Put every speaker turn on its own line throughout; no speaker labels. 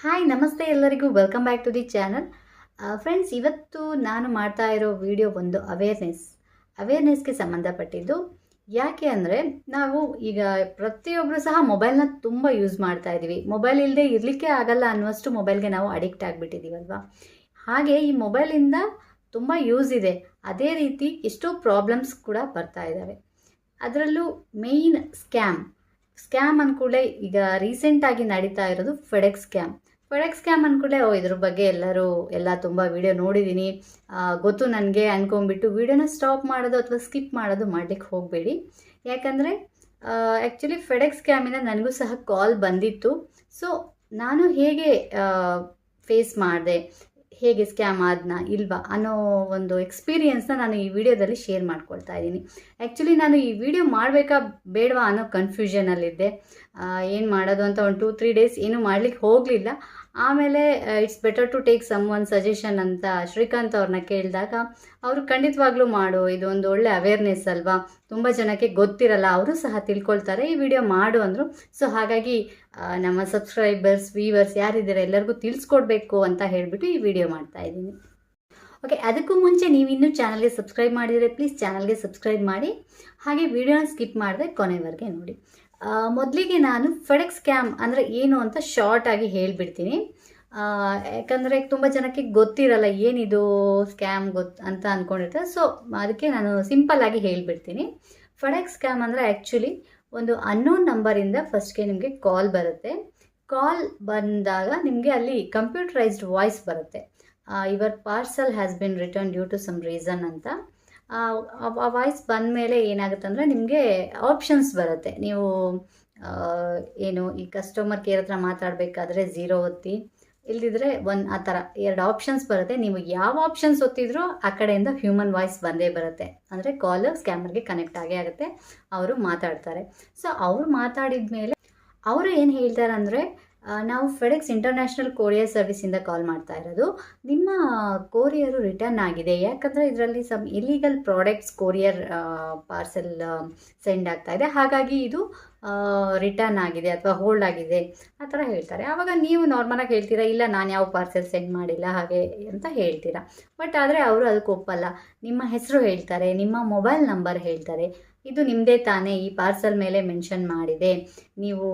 Hi ನಮಸ್ತೆ ಎಲ್ಲರಿಗೂ. Welcome back to the channel friends ಇವತ್ತು ನಾನು ಮಾಡ್ತಾ ಇರೋ ವಿಡಿಯೋ ಒಂದು ಅವೇರ್ನೆಸ್ ಅವೇರ್ನೆಸ್ಗೆ ಸಂಬಂಧಪಟ್ಟಿದ್ದು ಯಾಕೆ ಅಂದರೆ ನಾವು ಈಗ ಪ್ರತಿಯೊಬ್ಬರು ಸಹ ಮೊಬೈಲ್ನ ತುಂಬ ಯೂಸ್ ಮಾಡ್ತಾ ಇದ್ದೀವಿ. ಮೊಬೈಲ್ ಇಲ್ಲದೆ ಇರಲಿಕ್ಕೆ ಆಗಲ್ಲ ಅನ್ನುವಷ್ಟು ಮೊಬೈಲ್ಗೆ ನಾವು ಅಡಿಕ್ಟ್ ಆಗಿಬಿಟ್ಟಿದ್ದೀವಲ್ವಾ ಹಾಗೆ ಈ ಮೊಬೈಲಿಂದ ತುಂಬ ಯೂಸ್ ಇದೆ. ಅದೇ ರೀತಿ ಎಷ್ಟೋ ಪ್ರಾಬ್ಲಮ್ಸ್ ಕೂಡ ಬರ್ತಾ ಇದ್ದಾವೆ. ಅದರಲ್ಲೂ ಮೇಯ್ನ್ ಸ್ಕ್ಯಾಮ್ ಸ್ಕ್ಯಾಮ್ ಅಂದ್ಕೂಡಲೇ ಈಗ ರೀಸೆಂಟಾಗಿ ನಡೀತಾ ಇರೋದು ಫೆಡೆಕ್ಸ್ ಸ್ಕ್ಯಾಮ್ ಫೆಡೆಕ್ಸ್ ಸ್ಕ್ಯಾಮ್ ಅಂದ್ಕೂಡಲೇ ಓ, ಇದ್ರ ಬಗ್ಗೆ ಎಲ್ಲರೂ ಎಲ್ಲ ತುಂಬ ವಿಡಿಯೋ ನೋಡಿದ್ದೀನಿ ಗೊತ್ತು ನನಗೆ ಅಂದ್ಕೊಂಡ್ಬಿಟ್ಟು ವಿಡಿಯೋನ ಸ್ಟಾಪ್ ಮಾಡೋದು ಅಥವಾ ಸ್ಕಿಪ್ ಮಾಡೋದು ಮಾಡಲಿಕ್ಕೆ ಹೋಗಬೇಡಿ. ಯಾಕಂದರೆ ಆ್ಯಕ್ಚುಲಿ ಫೆಡೆಕ್ಸ್ ಸ್ಕ್ಯಾಮಿಂದ ನನಗೂ ಸಹ ಕಾಲ್ ಬಂದಿತ್ತು. ಸೊ ನಾನು ಹೇಗೆ ಫೇಸ್ ಮಾಡಿದೆ? ಹೇಗೆ ಸ್ಕ್ಯಾಮ್ ಆದ್ನ ಇಲ್ವಾ ಅನ್ನೋ ಒಂದು ಎಕ್ಸ್ಪೀರಿಯೆನ್ಸ್ನ ನಾನು ಈ ವಿಡಿಯೋದಲ್ಲಿ ಶೇರ್ ಮಾಡ್ಕೊಳ್ತಾ ಇದ್ದೀನಿ. ಆ್ಯಕ್ಚುಲಿ ನಾನು ಈ ವಿಡಿಯೋ ಮಾಡಬೇಕಾ ಬೇಡವಾ ಅನ್ನೋ ಕನ್ಫ್ಯೂಷನಲ್ಲಿದ್ದೆ ಏನು ಮಾಡೋದು ಅಂತ ಒಂದು ಟೂ ತ್ರೀ ಡೇಸ್ ಏನೂ ಮಾಡ್ಲಿಕ್ಕೆ ಹೋಗಲಿಲ್ಲ. ಆಮೇಲೆ it's better to take some one suggestion ಅಂತ ಶ್ರೀಕಾಂತ್ ಅವ್ರನ್ನ ಕೇಳಿದಾಗ, ಅವರು ಖಂಡಿತವಾಗ್ಲೂ ಮಾಡು ಇದೊಂದು ಒಳ್ಳೆ ಅವೇರ್ನೆಸ್ ಅಲ್ವಾ? ತುಂಬ ಜನಕ್ಕೆ ಗೊತ್ತಿರಲ್ಲ, ಅವರು ಸಹ ತಿಳ್ಕೊಳ್ತಾರೆ, ಈ ವಿಡಿಯೋ ಮಾಡು ಅಂದರು. ಸೊ ಹಾಗಾಗಿ ನಮ್ಮ ಸಬ್ಸ್ಕ್ರೈಬರ್ಸ್ ವೀವರ್ಸ್ ಯಾರಿದ್ದಾರೆ, ಎಲ್ಲರಿಗೂ ತಿಳಿಸ್ಕೊಡ್ಬೇಕು ಅಂತ ಹೇಳಿಬಿಟ್ಟು ಈ ವಿಡಿಯೋ ಮಾಡ್ತಾ ಇದ್ದೀನಿ. ಓಕೆ ಅದಕ್ಕೂ ಮುಂಚೆ ನೀವು ಇನ್ನೂ ಚಾನಲ್ಗೆ ಸಬ್ಸ್ಕ್ರೈಬ್ ಮಾಡಿದರೆ ಪ್ಲೀಸ್ ಚಾನಲ್ಗೆ ಸಬ್ಸ್ಕ್ರೈಬ್ ಮಾಡಿ. ಹಾಗೆ ವಿಡಿಯೋನ ಸ್ಕಿಪ್ ಮಾಡದೆ ಕೊನೆವರೆಗೆ ನೋಡಿ. ಮೊದಲಿಗೆ ನಾನು ಫೆಡೆಕ್ಸ್ ಸ್ಕ್ಯಾಮ್ ಅಂದರೆ ಏನು ಅಂತ ಶಾರ್ಟ್ ಆಗಿ ಹೇಳಿಬಿಡ್ತೀನಿ. ಯಾಕಂದರೆ ತುಂಬ ಜನಕ್ಕೆ ಗೊತ್ತಿರಲ್ಲ ಏನಿದು ಸ್ಕ್ಯಾಮ್ ಗೊತ್ತು ಅಂತ ಅಂದ್ಕೊಂಡಿರ್ತಾರೆ ಸೊ ಅದಕ್ಕೆ ನಾನು ಸಿಂಪಲ್ ಆಗಿ ಹೇಳಿಬಿಡ್ತೀನಿ. ಫೆಡೆಕ್ಸ್ ಸ್ಕ್ಯಾಮ್ ಅಂದರೆ ಆ್ಯಕ್ಚುಲಿ ಒಂದು ಅನ್ನೋನ್ ನಂಬರಿಂದ ಫಸ್ಟ್ಗೆ ನಿಮಗೆ ಕಾಲ್ ಬರುತ್ತೆ. ಕಾಲ್ ಬಂದಾಗ ನಿಮಗೆ ಅಲ್ಲಿ ಕಂಪ್ಯೂಟರೈಸ್ಡ್ ವಾಯ್ಸ್ ಬರುತ್ತೆ. Your parcel has been return due to some reason ಅಂತ. ಆ ವಾಯ್ಸ್ ಬಂದ ಮೇಲೆ ಏನಾಗುತ್ತೆ ಅಂದರೆ ನಿಮಗೆ ಆಪ್ಷನ್ಸ್ ಬರುತ್ತೆ. ನೀವು ಏನು ಈ ಕಸ್ಟಮರ್ ಕೇರ್ ಹತ್ರ ಮಾತಾಡಬೇಕಾದ್ರೆ ಝೀರೋ ಒತ್ತಿ, ಇಲ್ದಿದ್ರೆ ಒನ್ ಆ ಥರ ಎರಡು ಆಪ್ಷನ್ಸ್ ಬರುತ್ತೆ. ನೀವು ಯಾವ ಆಪ್ಷನ್ಸ್ ಒತ್ತಿದ್ರೂ ಆ ಕಡೆಯಿಂದ ಹ್ಯೂಮನ್ ವಾಯ್ಸ್ ಬಂದೇ ಬರುತ್ತೆ. ಅಂದರೆ ಕಾಲ್ ಸ್ಕ್ಯಾಮರ್ಗೆ ಕನೆಕ್ಟ್ ಆಗೇ ಆಗುತ್ತೆ. ಅವರು ಮಾತಾಡ್ತಾರೆ. ಸೊ ಅವ್ರು ಮಾತಾಡಿದ ಮೇಲೆ ಅವರು ಏನು ಹೇಳ್ತಾರೆ ಅಂದರೆ ನಾವು ಫೆಡೆಕ್ಸ್ ಇಂಟರ್ನ್ಯಾಷನಲ್ ಕೊರಿಯರ್ ಸರ್ವಿಸಿಂದ ಕಾಲ್ ಮಾಡ್ತಾ ಇರೋದು. ನಿಮ್ಮ ಕೊರಿಯರು ರಿಟರ್ನ್ ಆಗಿದೆ. ಯಾಕಂದರೆ ಇದರಲ್ಲಿ some illegal products courier parcel send ಆಗ್ತಾ ಇದೆ. ಹಾಗಾಗಿ ಇದು ರಿಟರ್ನ್ ಆಗಿದೆ ಅಥವಾ ಹೋಲ್ಡ್ ಆಗಿದೆ ಆ ಥರ ಹೇಳ್ತಾರೆ. ಆವಾಗ ನೀವು ನಾರ್ಮಲಾಗಿ ಹೇಳ್ತೀರಾ? ಇಲ್ಲ, ನಾನು ಯಾವ ಪಾರ್ಸೆಲ್ ಸೆಂಡ್ ಮಾಡಿಲ್ಲ, ಹಾಗೆ ಅಂತ ಹೇಳ್ತೀರಾ? ಬಟ್ ಆದರೆ ಅವರು ಅದಕ್ಕೆ ಒಪ್ಪಲ್ಲ. ನಿಮ್ಮ ಹೆಸರು ಹೇಳ್ತಾರೆ, ನಿಮ್ಮ ಮೊಬೈಲ್ ನಂಬರ್ ಹೇಳ್ತಾರೆ. ಇದು ನಿಮ್ಮದೇ ತಾನೇ ಈ ಪಾರ್ಸಲ್ ಮೇಲೆ ಮೆನ್ಷನ್ ಮಾಡಿದೆ. ನೀವು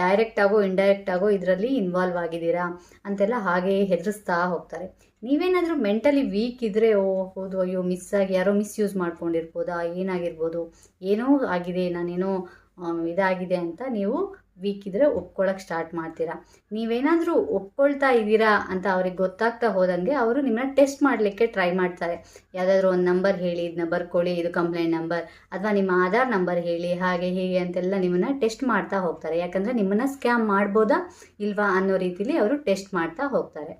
ಡೈರೆಕ್ಟ್ ಆಗೋ ಇಂಡೈರೆಕ್ಟ್ ಆಗೋ ಇದರಲ್ಲಿ ಇನ್ವಾಲ್ವ್ ಆಗಿದ್ದೀರಾ ಅಂತೆಲ್ಲ ಹಾಗೆ ಹೆದರಿಸ್ತಾ ಹೋಗ್ತಾರೆ. ನೀವೇನಾದರೂ ಮೆಂಟಲಿ ವೀಕ್ ಇದ್ದರೆ ಓ ಹೌದು, ಅಯ್ಯೋ ಮಿಸ್ ಆಗಿ ಯಾರೋ ಮಿಸ್ಯೂಸ್ ಮಾಡ್ಕೊಂಡಿರ್ಬೋದಾ, ಏನಾಗಿರ್ಬೋದು, ಏನೋ ಆಗಿದೆ, ನಾನೇನೋ ಇದಾಗಿದೆ ಅಂತ ನೀವು ವೀಕ್ ಇದ್ದರೆ ಒಪ್ಕೊಳ್ಳೋಕೆ ಸ್ಟಾರ್ಟ್ ಮಾಡ್ತೀರಾ? ನೀವೇನಾದರೂ ಒಪ್ಕೊಳ್ತಾ ಇದ್ದೀರಾ ಅಂತ ಅವ್ರಿಗೆ ಗೊತ್ತಾಗ್ತಾ ಹೋದಂಗೆ ಅವರು ನಿಮ್ಮನ್ನ ಟೆಸ್ಟ್ ಮಾಡಲಿಕ್ಕೆ ಟ್ರೈ ಮಾಡ್ತಾರೆ. ಯಾವುದಾದ್ರೂ ಒಂದು ನಂಬರ್ ಹೇಳಿ ಇದನ್ನ ಬರ್ಕೊಳ್ಳಿ, ಇದು ಕಂಪ್ಲೇಂಟ್ ನಂಬರ್ ಅಥವಾ ನಿಮ್ಮ ಆಧಾರ್ ನಂಬರ್ ಹೇಳಿ, ಹಾಗೆ ಹೀಗೆ ಅಂತೆಲ್ಲ ನಿಮ್ಮನ್ನ ಟೆಸ್ಟ್ ಮಾಡ್ತಾ ಹೋಗ್ತಾರೆ. ಯಾಕಂದರೆ ನಿಮ್ಮನ್ನ ಸ್ಕ್ಯಾಮ್ ಮಾಡ್ಬೋದಾ ಇಲ್ವಾ ಅನ್ನೋ ರೀತಿಲಿ ಅವರು ಟೆಸ್ಟ್ ಮಾಡ್ತಾ ಹೋಗ್ತಾರೆ.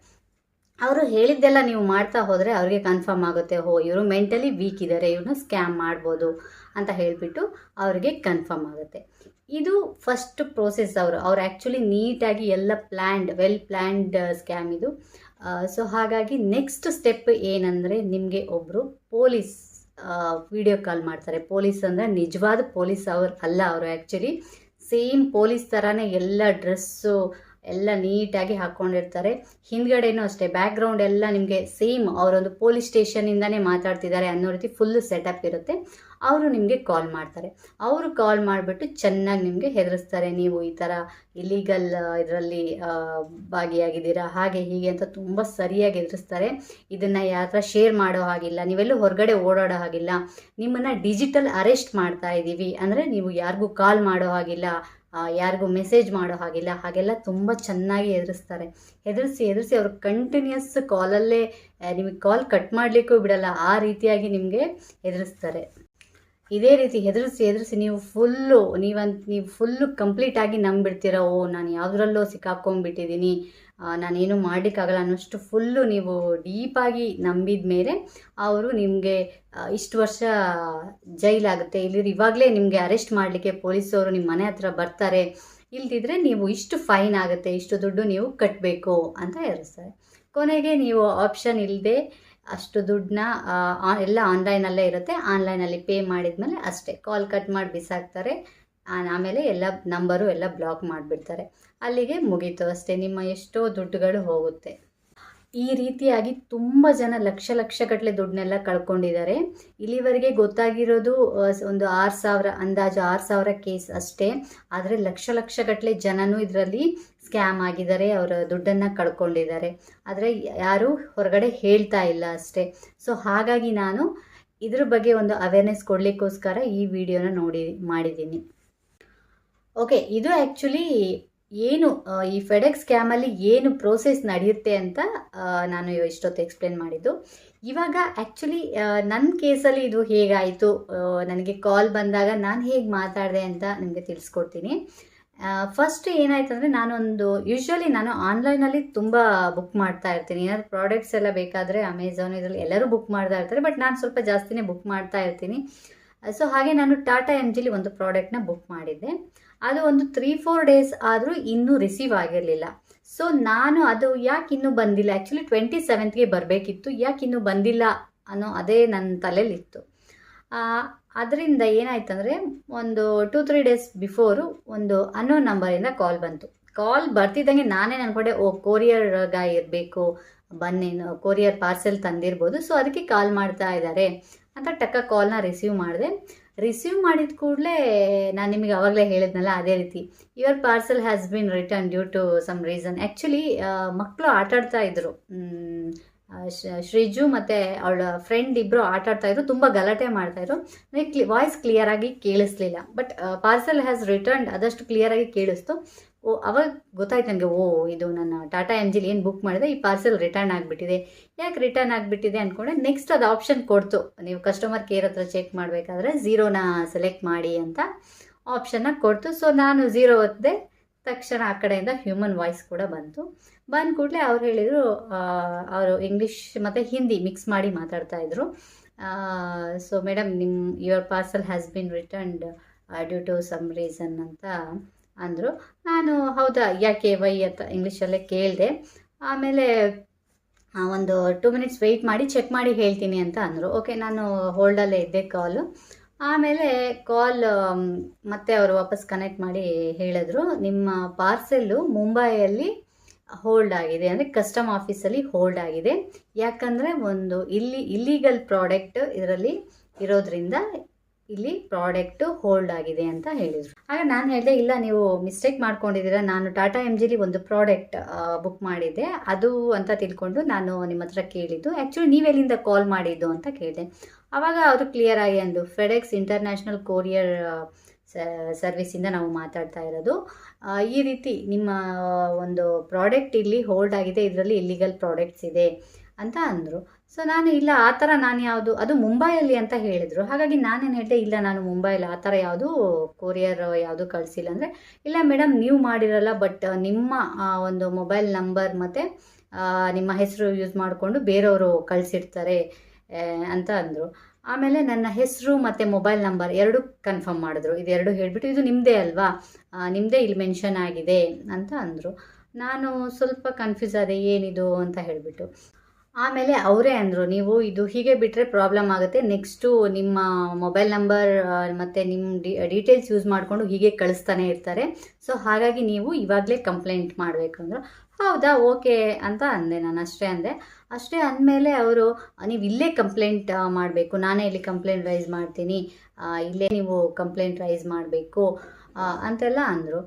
ಅವರು ಹೇಳಿದ್ದೆಲ್ಲ ನೀವು ಮಾಡ್ತಾ ಹೋದರೆ ಅವ್ರಿಗೆ ಕನ್ಫರ್ಮ್ ಆಗುತ್ತೆ ಹೋ ಇವರು ಮೆಂಟಲಿ ವೀಕ್ ಇದ್ದಾರೆ ಇವ್ರನ್ನ ಸ್ಕ್ಯಾಮ್ ಮಾಡ್ಬೋದು. ಅಂತ ಹೇಳಿಬಿಟ್ಟು ಅವರಿಗೆ ಕನ್ಫರ್ಮ್ ಆಗುತ್ತೆ. ಇದು ಫಸ್ಟ್ ಪ್ರೋಸೆಸ್ ಅವರು, ಅವ್ರು ಆ್ಯಕ್ಚುಲಿ ನೀಟಾಗಿ ಎಲ್ಲ ಪ್ಲ್ಯಾಂಡ್ ವೆಲ್ ಪ್ಲ್ಯಾಂಡ್ ಸ್ಕ್ಯಾಮ್ ಇದು. ಸೊ ಹಾಗಾಗಿ ನೆಕ್ಸ್ಟ್ ಸ್ಟೆಪ್ ಏನಂದರೆ ನಿಮಗೆ ಒಬ್ಬರು ಪೊಲೀಸ್ ವಿಡಿಯೋ ಕಾಲ್ ಮಾಡ್ತಾರೆ. ಪೊಲೀಸ್ ಅಂದರೆ ನಿಜವಾದ ಪೊಲೀಸ್ ಅವ್ರು ಅಲ್ಲ ಅವರು ಆ್ಯಕ್ಚುಲಿ ಸೇಮ್ ಪೊಲೀಸ್ ಥರನೇ ಎಲ್ಲ ಡ್ರೆಸ್ಸು ಎಲ್ಲ ನೀಟಾಗಿ ಹಾಕ್ಕೊಂಡಿರ್ತಾರೆ ಹಿಂದ್ಗಡೆನೂ ಅಷ್ಟೇ ಬ್ಯಾಕ್ಗ್ರೌಂಡ್ ಎಲ್ಲ ನಿಮಗೆ ಸೇಮ್ ಅವರೊಂದು ಪೊಲೀಸ್ ಸ್ಟೇಷನಿಂದನೇ ಮಾತಾಡ್ತಿದ್ದಾರೆ ಅನ್ನೋ ರೀತಿ ಫುಲ್ ಸೆಟಪ್ ಇರುತ್ತೆ. ಅವರು ನಿಮಗೆ ಕಾಲ್ ಮಾಡ್ತಾರೆ. ಅವರು ಕಾಲ್ ಮಾಡಿಬಿಟ್ಟು ಚೆನ್ನಾಗಿ ನಿಮಗೆ ಹೆದರಿಸ್ತಾರೆ. ನೀವು ಈ ಥರ ಇಲೀಗಲ್ ಇದರಲ್ಲಿ ಭಾಗಿಯಾಗಿದ್ದೀರಾ, ಹಾಗೆ ಹೀಗೆ ಅಂತ ತುಂಬ ಸರಿಯಾಗಿ ಹೆದರಿಸ್ತಾರೆ. ಇದನ್ನು ಯಾರ ಶೇರ್ ಮಾಡೋ ಹಾಗಿಲ್ಲ, ನೀವೆಲ್ಲೂ ಹೊರಗಡೆ ಓಡಾಡೋ ಹಾಗಿಲ್ಲ. ನಿಮ್ಮನ್ನು ಡಿಜಿಟಲ್ ಅರೆಸ್ಟ್ ಮಾಡ್ತಾ ಇದ್ದೀವಿ ಅಂದರೆ ನೀವು ಯಾರಿಗೂ ಕಾಲ್ ಮಾಡೋ ಹಾಗಿಲ್ಲ ಯಾರಿಗೂ ಮೆಸೇಜ್ ಮಾಡೋ ಹಾಗಿಲ್ಲ. ಹಾಗೆಲ್ಲ ತುಂಬ ಚೆನ್ನಾಗಿ ಹೆದರಿಸ್ತಾರೆ. ಹೆದರಿಸಿ ಹೆದರಿಸಿ ಅವರು ಕಂಟಿನ್ಯೂಸ್ ಕಾಲಲ್ಲೇ ನಿಮಗೆ ಕಾಲ್ ಕಟ್ ಮಾಡಲಿಕ್ಕೂ ಬಿಡಲ್ಲ. ಆ ರೀತಿಯಾಗಿ ನಿಮಗೆ ಹೆದರಿಸ್ತಾರೆ. ಇದೇ ರೀತಿ ಹೆದರಿಸಿ ಹೆದರಿಸಿ ನೀವು ಫುಲ್ಲು ನೀವಂತ ನೀವು ಫುಲ್ಲು ಕಂಪ್ಲೀಟಾಗಿ ನಂಬಿಡ್ತೀರ. ಓ, ನಾನು ಯಾವುದ್ರಲ್ಲೋ ಸಿಕ್ಕಾಕೊಂಡ್ಬಿಟ್ಟಿದ್ದೀನಿ ನಾನೇನು ಮಾಡಲಿಕ್ಕಾಗಲ್ಲ ಅನ್ನೋಷ್ಟು ಫುಲ್ಲು ನೀವು ಡೀಪಾಗಿ ನಂಬಿದ ಮೇಲೆ ಅವರು ನಿಮಗೆ ಇಷ್ಟು ವರ್ಷ ಜೈಲಾಗುತ್ತೆ. ಇಲ್ಲಿ ಇವಾಗಲೇ ನಿಮಗೆ ಅರೆಸ್ಟ್ ಮಾಡಲಿಕ್ಕೆ ಪೊಲೀಸವರು ನಿಮ್ಮ ಮನೆ ಹತ್ರ ಬರ್ತಾರೆ. ಇಲ್ದಿದ್ರೆ ನೀವು ಇಷ್ಟು ಫೈನ್ ಆಗುತ್ತೆ, ಇಷ್ಟು ದುಡ್ಡು ನೀವು ಕಟ್ಟಬೇಕು ಅಂತ ಹೇಳ್ತಾರೆ. ಕೊನೆಗೆ ನೀವು ಆಪ್ಷನ್ ಇಲ್ಲದೆ ಅಷ್ಟು ದುಡ್ಡನ್ನ ಎಲ್ಲ ಆನ್ಲೈನಲ್ಲೇ ಇರುತ್ತೆ. ಆನ್ಲೈನಲ್ಲಿ ಪೇ ಮಾಡಿದ್ಮೇಲೆ ಅಷ್ಟೇ. ಕಾಲ್ ಕಟ್ ಮಾಡಿ ಬಿಸಾಕ್ತಾರೆ. ಆಮೇಲೆ ಎಲ್ಲ ನಂಬರು ಎಲ್ಲ ಬ್ಲಾಕ್ ಮಾಡಿಬಿಡ್ತಾರೆ. ಅಲ್ಲಿಗೆ ಮುಗೀತು ಅಷ್ಟೇ. ನಿಮ್ಮ ಎಷ್ಟೋ ದುಡ್ಡುಗಳು ಹೋಗುತ್ತೆ. ಈ ರೀತಿಯಾಗಿ ತುಂಬ ಜನ ಲಕ್ಷ ಲಕ್ಷಗಟ್ಟಲೆ ದುಡ್ಡನ್ನೆಲ್ಲ ಕಳ್ಕೊಂಡಿದ್ದಾರೆ. ಇಲ್ಲಿವರೆಗೆ ಗೊತ್ತಾಗಿರೋದು ಒಂದು ಆರು ಸಾವಿರ, ಅಂದಾಜು ಆರು ಸಾವಿರ ಕೇಸ್ ಅಷ್ಟೇ. ಆದರೆ ಲಕ್ಷ ಲಕ್ಷಗಟ್ಟಲೆ ಜನನೂ ಇದರಲ್ಲಿ ಸ್ಕ್ಯಾಮ್ ಆಗಿದ್ದಾರೆ, ಅವರ ದುಡ್ಡನ್ನು ಕಳ್ಕೊಂಡಿದ್ದಾರೆ. ಆದರೆ ಯಾರೂ ಹೊರಗಡೆ ಹೇಳ್ತಾ ಇಲ್ಲ ಅಷ್ಟೇ. ಸೊ ಹಾಗಾಗಿ ನಾನು ಇದ್ರ ಬಗ್ಗೆ ಒಂದು ಅವೇರ್ನೆಸ್ ಕೊಡಲಿಕ್ಕೋಸ್ಕರ ಈ ವಿಡಿಯೋನ ನೋಡಿ, ಮಾಡಿದ್ದೀನಿ. ಓಕೆ ಇದು ಆ್ಯಕ್ಚುಲಿ ಏನು ಈ ಫೆಡೆಕ್ಸ್ ಸ್ಕ್ಯಾಮಲ್ಲಿ ಏನು ಪ್ರೋಸೆಸ್ ನಡೆಯುತ್ತೆ ಅಂತ ನಾನು ಇಷ್ಟೊತ್ತು ಎಕ್ಸ್ಪ್ಲೇನ್ ಮಾಡಿದ್ದು. ಇವಾಗ ಆ್ಯಕ್ಚುಲಿ ನನ್ನ ಕೇಸಲ್ಲಿ ಇದು ಹೇಗಾಯಿತು ನನಗೆ ಕಾಲ್ ಬಂದಾಗ ನಾನು ಹೇಗೆ ಮಾತಾಡಿದೆ ಅಂತ ನಿಮಗೆ ತಿಳಿಸ್ಕೊಡ್ತೀನಿ. ಫಸ್ಟ್ ಏನಾಯ್ತು ಅಂದರೆ ನಾನೊಂದು ಯೂಶ್ವಲಿ ನಾನು ಆನ್ಲೈನಲ್ಲಿ ತುಂಬ ಬುಕ್ ಮಾಡ್ತಾ ಇರ್ತೀನಿ. ಏನಾದ್ರು ಪ್ರಾಡಕ್ಟ್ಸ್ ಎಲ್ಲ ಬೇಕಾದರೆ ಅಮೆಝಾನ್ ಇದರಲ್ಲಿ ಎಲ್ಲರೂ ಬುಕ್ ಮಾಡ್ತಾ ಇರ್ತಾರೆ ಬಟ್ ನಾನು ಸ್ವಲ್ಪ ಜಾಸ್ತಿನೇ ಬುಕ್ ಮಾಡ್ತಾ ಇರ್ತೀನಿ. ಸೊ ಹಾಗೆ ನಾನು ಟಾಟಾ ಎಂ ಜಿಲಿ ಒಂದು ಪ್ರಾಡಕ್ಟ್ನ ಬುಕ್ ಮಾಡಿದ್ದೆ. ಅದು ಒಂದು ತ್ರೀ ಫೋರ್ ಡೇಸ್ ಆದರೂ ಇನ್ನೂ ರಿಸೀವ್ ಆಗಿರಲಿಲ್ಲ. ಸೊ ನಾನು ಅದು ಯಾಕೆ ಇನ್ನೂ ಬಂದಿಲ್ಲ? ಆ್ಯಕ್ಚುಲಿ ಟ್ವೆಂಟಿ ಸೆವೆಂತ್ಗೆ ಬರಬೇಕಿತ್ತು. ಯಾಕೆ ಇನ್ನೂ ಬಂದಿಲ್ಲ ಅನ್ನೋ ಅದೇ ನನ್ನ ತಲೆಯಲ್ಲಿತ್ತು. ಅದರಿಂದ ಏನಾಯ್ತಂದರೆ ಒಂದು ಟೂ ತ್ರೀ ಡೇಸ್ ಬಿಫೋರು ಒಂದು ಅನ್ನೋ ನಂಬರಿಂದ ಕಾಲ್ ಬಂತು. ಕಾಲ್ ಬರ್ತಿದ್ದಂಗೆ ನಾನೇ ಅನ್ಕೊಂಡೆ, ಓ ಕೊರಿಯರ್ ಗಾಯ ಇರಬೇಕು, ಬನ್ನಿ ಕೊರಿಯರ್ ಪಾರ್ಸೆಲ್ ತಂದಿರ್ಬೋದು. ಸೊ ಅದಕ್ಕೆ ಕಾಲ್ ಮಾಡ್ತಾ ಇದ್ದಾರೆ ಅಂತ ಟಕ್ಕ ಕಾಲ್ನ ರಿಸೀವ್ ಮಾಡಿದೆ. ರಿಸೀವ್ ಮಾಡಿದ ಕೂಡಲೇ ನಾನು ನಿಮಗೆ ಆವಾಗಲೇ ಹೇಳಿದ್ನಲ್ಲ, ಅದೇ ರೀತಿ. Your parcel has been return due to some reason actually ಮಕ್ಕಳು ಆಟಾಡ್ತಾ ಶ- ಶ್ರೀಜು ಮತ್ತು ಅವಳ ಫ್ರೆಂಡ್ ಇಬ್ಬರು ಆಟಾಡ್ತಾ ಇದ್ರು, ತುಂಬ ಗಲಾಟೆ ಮಾಡ್ತಾಯಿದ್ರು ನನಗೆ ಕ್ಲಿ ವಾಯ್ಸ್ ಕ್ಲಿಯರಾಗಿ ಕೇಳಿಸ್ಲಿಲ್ಲ. ಬಟ್ ಪಾರ್ಸಲ್ ಹ್ಯಾಸ್ ರಿಟರ್ನ್ ಆದಷ್ಟು ಕ್ಲಿಯರಾಗಿ ಕೇಳಿಸ್ತು. ಓ, ಅವಾಗ ಗೊತ್ತಾಯ್ತು ನನಗೆ ಓ, ಇದು ನಾನು ಟಾಟಾ ಎಂ ಜಿಲಿ ಏನು ಬುಕ್ ಮಾಡಿದೆ, ಈ ಪಾರ್ಸೆಲ್ ರಿಟರ್ನ್ ಆಗಿಬಿಟ್ಟಿದೆ. ಯಾಕೆ ರಿಟರ್ನ್ ಆಗಿಬಿಟ್ಟಿದೆ ಅಂದ್ಕೊಂಡೆ ನೆಕ್ಸ್ಟ್ ಅದು ಆಪ್ಷನ್ ಕೊಡ್ತು. ನೀವು ಕಸ್ಟಮರ್ ಕೇರ್ ಹತ್ರ ಚೆಕ್ ಮಾಡಬೇಕಾದ್ರೆ ಝೀರೋನ ಸೆಲೆಕ್ಟ್ ಮಾಡಿ ಅಂತ ಆಪ್ಷನ್ನ ಕೊಡ್ತು. ಸೊ ನಾನು ಝೀರೋ ಒತ್ತಿದೆ ತಕ್ಷಣ ಆ ಕಡೆಯಿಂದ ಹ್ಯೂಮನ್ ವಾಯ್ಸ್ ಕೂಡ ಬಂತು. ಬಂದ ಕೂಡಲೇ ಅವ್ರು ಹೇಳಿದರು ಅವರು ಇಂಗ್ಲೀಷ್ ಮತ್ತು ಹಿಂದಿ ಮಿಕ್ಸ್ ಮಾಡಿ ಮಾತಾಡ್ತಾ ಇದ್ರು. ಸೊ ಮೇಡಮ್ ನಿಮ್ಮ your parcel has been returned due to some reason ಅಂತ ಅಂದರು. ನಾನು, ಹೌದಾ, ಯಾಕೆ ವೈ ಅಂತ ಇಂಗ್ಲೀಷಲ್ಲೇ ಕೇಳಿದೆ. ಆಮೇಲೆ ಒಂದು ಟೂ ಮಿನಿಟ್ಸ್ ವೆಯ್ಟ್ ಮಾಡಿ ಚೆಕ್ ಮಾಡಿ ಹೇಳ್ತೀನಿ ಅಂತ ಅಂದರು. ಓಕೆ ನಾನು ಹೋಲ್ಡಲ್ಲೇ ಇದ್ದೆ ಕಾಲು ಆಮೇಲೆ ಕಾಲ್ ಮತ್ತೆ ಅವರು ವಾಪಸ್ ಕನೆಕ್ಟ್ ಮಾಡಿ ಹೇಳಿದ್ರು. ನಿಮ್ಮ ಪಾರ್ಸೆಲ್ಲು ಮುಂಬೈಯಲ್ಲಿ ಹೋಲ್ಡ್ ಆಗಿದೆ. ಅಂದರೆ ಕಸ್ಟಮ್ ಆಫೀಸಲ್ಲಿ ಹೋಲ್ಡ್ ಆಗಿದೆ. ಯಾಕಂದರೆ ಒಂದು ಇಲ್ಲಿ ಇಲ್ಲೀಗಲ್ ಪ್ರಾಡಕ್ಟ್ ಇದರಲ್ಲಿ ಇರೋದ್ರಿಂದ ಇಲ್ಲಿ ಪ್ರಾಡಕ್ಟು ಹೋಲ್ಡ್ ಆಗಿದೆ ಅಂತ ಹೇಳಿದರು. ಆಗ ನಾನು ಹೇಳಿದೆ, ಇಲ್ಲ, ನೀವು ಮಿಸ್ಟೇಕ್ ಮಾಡ್ಕೊಂಡಿದ್ದೀರಾ. ನಾನು ಟಾಟಾ ಎಂ ಜಿಲಿ ಒಂದು ಪ್ರಾಡಕ್ಟ್ ಬುಕ್ ಮಾಡಿದ್ದೆ. ಅದು ಅಂತ ತಿಳ್ಕೊಂಡು ನಾನು ನಿಮ್ಮ ಹತ್ರ ಕೇಳಿದ್ದು. ಆ್ಯಕ್ಚುಲಿ ನೀವೆಲ್ಲಿಂದ ಕಾಲ್ ಮಾಡಿದ್ದು ಅಂತ ಕೇಳಿದೆ. ಆವಾಗ ಅವರು ಕ್ಲಿಯರ್ ಆಗಿ ಅಂದು. ಫೆಡೆಕ್ಸ್ ಇಂಟರ್ನ್ಯಾಷನಲ್ ಕೊರಿಯರ್ ಸರ್ವಿಸಿಂದ ನಾವು ಮಾತಾಡ್ತಾ ಇರೋದು. ಈ ರೀತಿ ನಿಮ್ಮ ಒಂದು ಪ್ರಾಡಕ್ಟ್ ಇಲ್ಲಿ ಹೋಲ್ಡ್ ಆಗಿದೆ. ಇದರಲ್ಲಿ ಇಲ್ಲಿಗಲ್ ಪ್ರಾಡಕ್ಟ್ಸ್ ಇದೆ ಅಂತ ಅಂದರು. ಸೊ ನಾನು ಇಲ್ಲ, ಆ ಥರ ನಾನು ಯಾವುದು, ಅದು ಮುಂಬೈಯಲ್ಲಿ ಅಂತ ಹೇಳಿದರು. ಹಾಗಾಗಿ ನಾನೇನು ಹೇಳಿದೆ, ಇಲ್ಲ, ನಾನು ಮುಂಬೈಲಿ ಆ ಥರ ಯಾವುದು ಕೊರಿಯರ್ ಯಾವುದು ಕಳಿಸಿಲ್ಲ. ಅಂದರೆ, ಇಲ್ಲ ಮೇಡಮ್ ನೀವು ಮಾಡಿರಲ್ಲ ಬಟ್ ನಿಮ್ಮ ಒಂದು ಮೊಬೈಲ್ ನಂಬರ್ ಮತ್ತು ನಿಮ್ಮ ಹೆಸರು ಯೂಸ್ ಮಾಡಿಕೊಂಡು ಬೇರೆಯವರು ಕಳಿಸಿರ್ತಾರೆ ಅಂತ ಅಂದರು. ಆಮೇಲೆ ನನ್ನ ಹೆಸರು ಮತ್ತು ಮೊಬೈಲ್ ನಂಬರ್ ಎರಡು ಕನ್ಫರ್ಮ್ ಮಾಡಿದ್ರು. ಇದೆರಡು ಹೇಳಿಬಿಟ್ಟು, ಇದು ನಿಮ್ಮದೇ ಅಲ್ವಾ? ನಿಮ್ಮದೇ ಇಲ್ಲಿ ಮೆನ್ಷನ್ ಆಗಿದೆ, ಅಂತ ಅಂದರು. ನಾನು ಸ್ವಲ್ಪ ಕನ್ಫ್ಯೂಸ್ ಆದೆ, ಏನಿದು ಅಂತ ಹೇಳಿಬಿಟ್ಟು. ಆಮೇಲೆ ಅವರೇ ಅಂದರು, ನೀವು ಇದು ಹೀಗೆ ಬಿಟ್ಟರೆ ಪ್ರಾಬ್ಲಮ್ ಆಗುತ್ತೆ. ನೆಕ್ಸ್ಟು ನಿಮ್ಮ ಮೊಬೈಲ್ ನಂಬರ್ ಮತ್ತು ನಿಮ್ಮ ಡಿ ಡೀಟೇಲ್ಸ್ ಯೂಸ್ ಮಾಡಿಕೊಂಡು ಹೀಗೆ ಕಳಿಸ್ತಾನೆ ಇರ್ತಾರೆ. ಸೊ ಹಾಗಾಗಿ ನೀವು ಇವಾಗಲೇ ಕಂಪ್ಲೇಂಟ್ ಮಾಡಬೇಕು. ಅಂದರು, ಹೌದಾ ಓಕೆ ಅಂತ ಅಂದೆ ನಾನು, ಅಷ್ಟೇ ಅಂದೆ. ಅಷ್ಟೇ ಅಂದಮೇಲೆ ಅವರು, ನೀವು ಇಲ್ಲೇ ಕಂಪ್ಲೇಂಟ್ ಮಾಡಬೇಕು. ನಾನೇ ಇಲ್ಲಿ ಕಂಪ್ಲೇಂಟ್ ರೈಸ್ ಮಾಡ್ತೀನಿ. ಇಲ್ಲೇ ನೀವು ಕಂಪ್ಲೇಂಟ್ ರೈಸ್ ಮಾಡಬೇಕು. ಅಂತೆಲ್ಲ ಅಂದರು.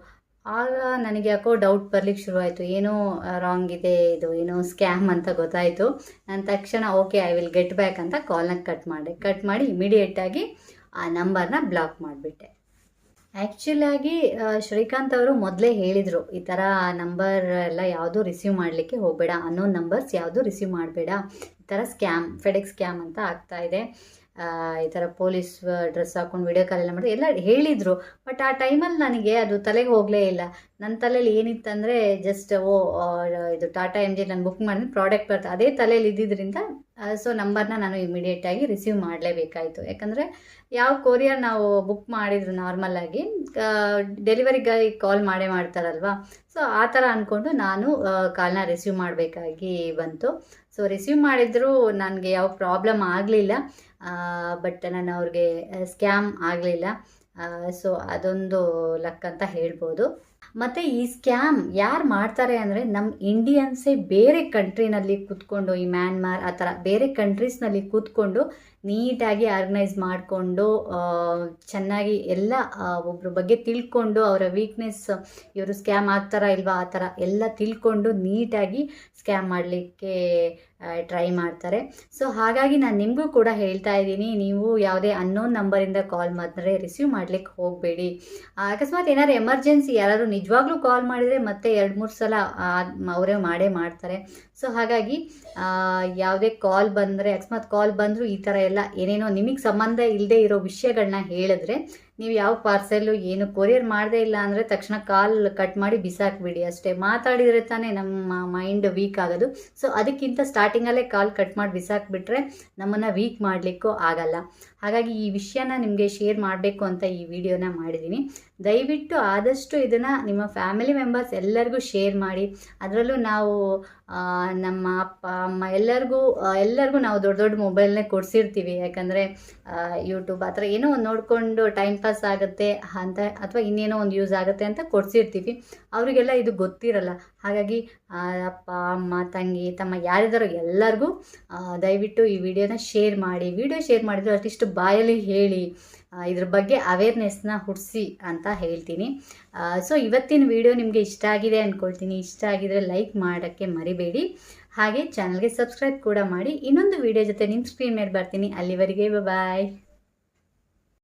ಆಗ ನನಗೆ ಯಾಕೋ ಡೌಟ್ ಬರ್ಲಿಕ್ಕೆ ಶುರುವಾಯಿತು. ಏನೋ ರಾಂಗ್ ಇದೆ ಇದು, ಏನೋ ಸ್ಕ್ಯಾಮ್ ಅಂತ ಗೊತ್ತಾಯಿತು. ನಾನು ತಕ್ಷಣ okay I will get back ಅಂತ ಕಾಲ್ನ ಕಟ್ ಮಾಡಿ. ಕಟ್ ಮಾಡಿ ಇಮಿಡಿಯೇಟಾಗಿ ಆ ನಂಬರ್ನ ಬ್ಲಾಕ್ ಮಾಡಿಬಿಟ್ಟೆ. ಆ್ಯಕ್ಚುಲಾಗಿ ಶ್ರೀಕಾಂತ್ ಅವರು ಮೊದಲೇ ಹೇಳಿದರು, ಈ ಥರ ನಂಬರ್ ಎಲ್ಲ ಯಾವುದು ರಿಸೀವ್ ಮಾಡಲಿಕ್ಕೆ ಹೋಗಬೇಡ ಅನ್ನೋ ನಂಬರ್ಸ್ ಯಾವುದು ರಿಸೀವ್ ಮಾಡಬೇಡ, ಈ ಥರ ಸ್ಕ್ಯಾಮ್ ಫೆಡೆಕ್ ಸ್ಕ್ಯಾಮ್ ಅಂತ ಆಗ್ತಾ ಇದೆ. ಈ ಥರ ಪೊಲೀಸ್ ಡ್ರೆಸ್ ಹಾಕೊಂಡು ವಿಡಿಯೋ ಕಾಲ್ ಎಲ್ಲ ಮಾಡಿ ಎಲ್ಲ ಹೇಳಿದರು. ಬಟ್ ಆ ಟೈಮಲ್ಲಿ ನನಗೆ ಅದು ತಲೆಗೆ ಹೋಗಲೇ ಇಲ್ಲ. ನನ್ನ ತಲೆಯಲ್ಲಿ ಏನಿತ್ತಂದರೆ ಜಸ್ಟ್ ಓ ಇದು ಟಾಟಾ ಎಂ ಜಿ ನಾನು ಬುಕ್ ಮಾಡಿದ್ರೆ ಪ್ರಾಡಕ್ಟ್ ಬರ್ತದೆ. ಅದೇ ತಲೆಯಲ್ಲಿ ಇದ್ದಿದ್ದರಿಂದ ಸೊ ನಂಬರ್ನ ನಾನು ಇಮಿಡಿಯೇಟಾಗಿ ರಿಸೀವ್ ಮಾಡಲೇಬೇಕಾಯಿತು. ಯಾಕಂದರೆ ಯಾವ ಕೊರಿಯರ್ ನಾವು ಬುಕ್ ಮಾಡಿದ್ರು ನಾರ್ಮಲಾಗಿ ಡೆಲಿವರಿ ಗಾಯ್ ಕಾಲ್ ಮಾಡೇ ಮಾಡ್ತಾರಲ್ವಾ? ಸೊ ಆ ಥರ ಅಂದ್ಕೊಂಡು ನಾನು ಕಾಲ್ನ ರಿಸೀವ್ ಮಾಡಬೇಕಾಗಿ ಬಂತು. ಸೊ ರಿಸೀವ್ ಮಾಡಿದ್ರು ನನಗೆ ಯಾವ ಪ್ರಾಬ್ಲಮ್ ಆಗಲಿಲ್ಲ. ಬಟ್ ನಾನು ಅವ್ರಿಗೆ ಸ್ಕ್ಯಾಮ್ ಆಗಲಿಲ್ಲ. ಸೊ ಅದೊಂದು ಲಕ್ ಅಂತ ಹೇಳ್ಬೋದು. ಮತ್ತು ಈ ಸ್ಕ್ಯಾಮ್ ಯಾರು ಮಾಡ್ತಾರೆ ಅಂದರೆ ನಮ್ಮ ಇಂಡಿಯನ್ಸೇ ಬೇರೆ ಕಂಟ್ರಿನಲ್ಲಿ ಕೂತ್ಕೊಂಡು ಈ ಮ್ಯಾನ್ಮಾರ್ ಆ ಥರ ಬೇರೆ ಕಂಟ್ರೀಸ್ನಲ್ಲಿ ಕೂತ್ಕೊಂಡು ನೀಟಾಗಿ ಆರ್ಗನೈಸ್ ಮಾಡಿಕೊಂಡು ಚೆನ್ನಾಗಿ ಎಲ್ಲ ಒಬ್ಬರ ಬಗ್ಗೆ ತಿಳ್ಕೊಂಡು, ಅವರ ವೀಕ್ನೆಸ್ ಇವರು ಸ್ಕ್ಯಾಮ್ ಆಗ್ತಾರಾ ಇಲ್ವಾ, ಆ ಥರ ಎಲ್ಲ ತಿಳ್ಕೊಂಡು ನೀಟಾಗಿ ಸ್ಕ್ಯಾಮ್ ಮಾಡಲಿಕ್ಕೆ ಟ್ರೈ ಮಾಡ್ತಾರೆ. ಸೊ ಹಾಗಾಗಿ ನಾನು ನಿಮಗೂ ಕೂಡ ಹೇಳ್ತಾ ಇದ್ದೀನಿ, ನೀವು ಯಾವುದೇ ಅನ್ನೋನ್ ನಂಬರಿಂದ ಕಾಲ್ ಮಾಡಿದ್ರೆ ರಿಸೀವ್ ಮಾಡ್ಲಿಕ್ಕೆ ಹೋಗಬೇಡಿ. ಅಕಸ್ಮಾತ್ ಏನಾದ್ರು ಎಮರ್ಜೆನ್ಸಿ ಯಾರಾದರೂ ನಿಜವಾಗ್ಲೂ ಕಾಲ್ ಮಾಡಿದರೆ ಮತ್ತೆ ಎರಡು ಮೂರು ಸಲ ಅವರೇ ಮಾಡೇ ಮಾಡ್ತಾರೆ. ಸೊ ಹಾಗಾಗಿ ಯಾವುದೇ ಕಾಲ್ ಬಂದರೆ, ಅಕಸ್ಮಾತ್ ಕಾಲ್ ಬಂದರೂ ಈ ಥರ ಎಲ್ಲ ಏನೇನೋ ನಿಮಗೆ ಸಂಬಂಧ ಇಲ್ಲದೆ ಇರೋ ವಿಷಯಗಳನ್ನ ಹೇಳಿದ್ರೆ ನೀವು ಯಾವ ಪಾರ್ಸೆಲ್ಲು ಏನು ಕೊರಿಯರ್ ಮಾಡದೇ ಇಲ್ಲ ಅಂದರೆ ತಕ್ಷಣ ಕಾಲ್ ಕಟ್ ಮಾಡಿ ಬಿಸಾಕ್ಬಿಡಿ ಅಷ್ಟೇ. ಮಾತಾಡಿದರೆ ತಾನೇ ನಮ್ಮ ಮೈಂಡ್ ವೀಕ್ ಆಗೋದು. ಸೊ ಅದಕ್ಕಿಂತ ಸ್ಟಾರ್ಟಿಂಗಲ್ಲೇ ಕಾಲ್ ಕಟ್ ಮಾಡಿ ಬಿಸಾಕ್ಬಿಟ್ರೆ ನಮ್ಮನ್ನು ವೀಕ್ ಮಾಡಲಿಕ್ಕೂ ಆಗಲ್ಲ. ಹಾಗಾಗಿ ಈ ವಿಷಯನ ನಿಮಗೆ ಶೇರ್ ಮಾಡಬೇಕು ಅಂತ ಈ ವಿಡಿಯೋನ ಮಾಡಿದ್ದೀನಿ ದಯವಿಟ್ಟು ಆದಷ್ಟು ಇದನ್ನು ನಿಮ್ಮ ಫ್ಯಾಮಿಲಿ ಮೆಂಬರ್ಸ್ ಎಲ್ಲರಿಗೂ ಶೇರ್ ಮಾಡಿ. ಅದರಲ್ಲೂ ನಾವು ನಮ್ಮ ಅಪ್ಪ, ಅಮ್ಮ ಎಲ್ಲರಿಗೂ ಎಲ್ಲರಿಗೂ ನಾವು ದೊಡ್ಡ ದೊಡ್ಡ ಮೊಬೈಲ್ನೇ ಕೊಡಿಸಿರ್ತೀವಿ. ಯಾಕಂದರೆ ಯೂಟ್ಯೂಬ್ ಆ ಥರ ಏನೋ ಒಂದು ನೋಡಿಕೊಂಡು ಟೈಮ್ ಪಾಸ್ ಆಗುತ್ತೆ ಅಂತ ಅಥವಾ ಇನ್ನೇನೋ ಒಂದು ಯೂಸ್ ಆಗುತ್ತೆ ಅಂತ ಕೊಡಿಸಿರ್ತೀವಿ. ಅವರಿಗೆಲ್ಲ ಇದು ಗೊತ್ತಿರಲ್ಲ. ಹಾಗಾಗಿ ಅಪ್ಪ, ಅಮ್ಮ, ತಂಗಿ, ತಮ್ಮ ಯಾರಿದ್ದಾರೋ ಎಲ್ಲರಿಗೂ ದಯವಿಟ್ಟು ಈ ವಿಡಿಯೋನ ಶೇರ್ ಮಾಡಿ. ವಿಡಿಯೋ ಶೇರ್ ಮಾಡಿದ್ರು ಅಟ್ಲೀಸ್ಟ್ ಬಾಯಲ್ಲಿ ಹೇಳಿ ಇದ್ರ ಬಗ್ಗೆ ಅವೇರ್ನೆಸ್ನ ಹುಡ್ಸಿ ಅಂತ ಹೇಳ್ತೀನಿ. ಸೊ ಇವತ್ತಿನ ವಿಡಿಯೋ ನಿಮಗೆ ಇಷ್ಟ ಆಗಿದೆ ಅಂದ್ಕೊಳ್ತೀನಿ ಇಷ್ಟ ಆಗಿದರೆ ಲೈಕ್ ಮಾಡೋಕ್ಕೆ ಮರಿಬೇಡಿ. ಹಾಗೆ ಚಾನಲ್ಗೆ ಸಬ್ಸ್ಕ್ರೈಬ್ ಕೂಡ ಮಾಡಿ. ಇನ್ನೊಂದು ವಿಡಿಯೋ ಜೊತೆ ನಿಮ್ಮ ಸ್ಕ್ರೀನ್ ಮೇಲೆ ಬರ್ತೀನಿ. ಅಲ್ಲಿವರೆಗೆ ಬಾಯ್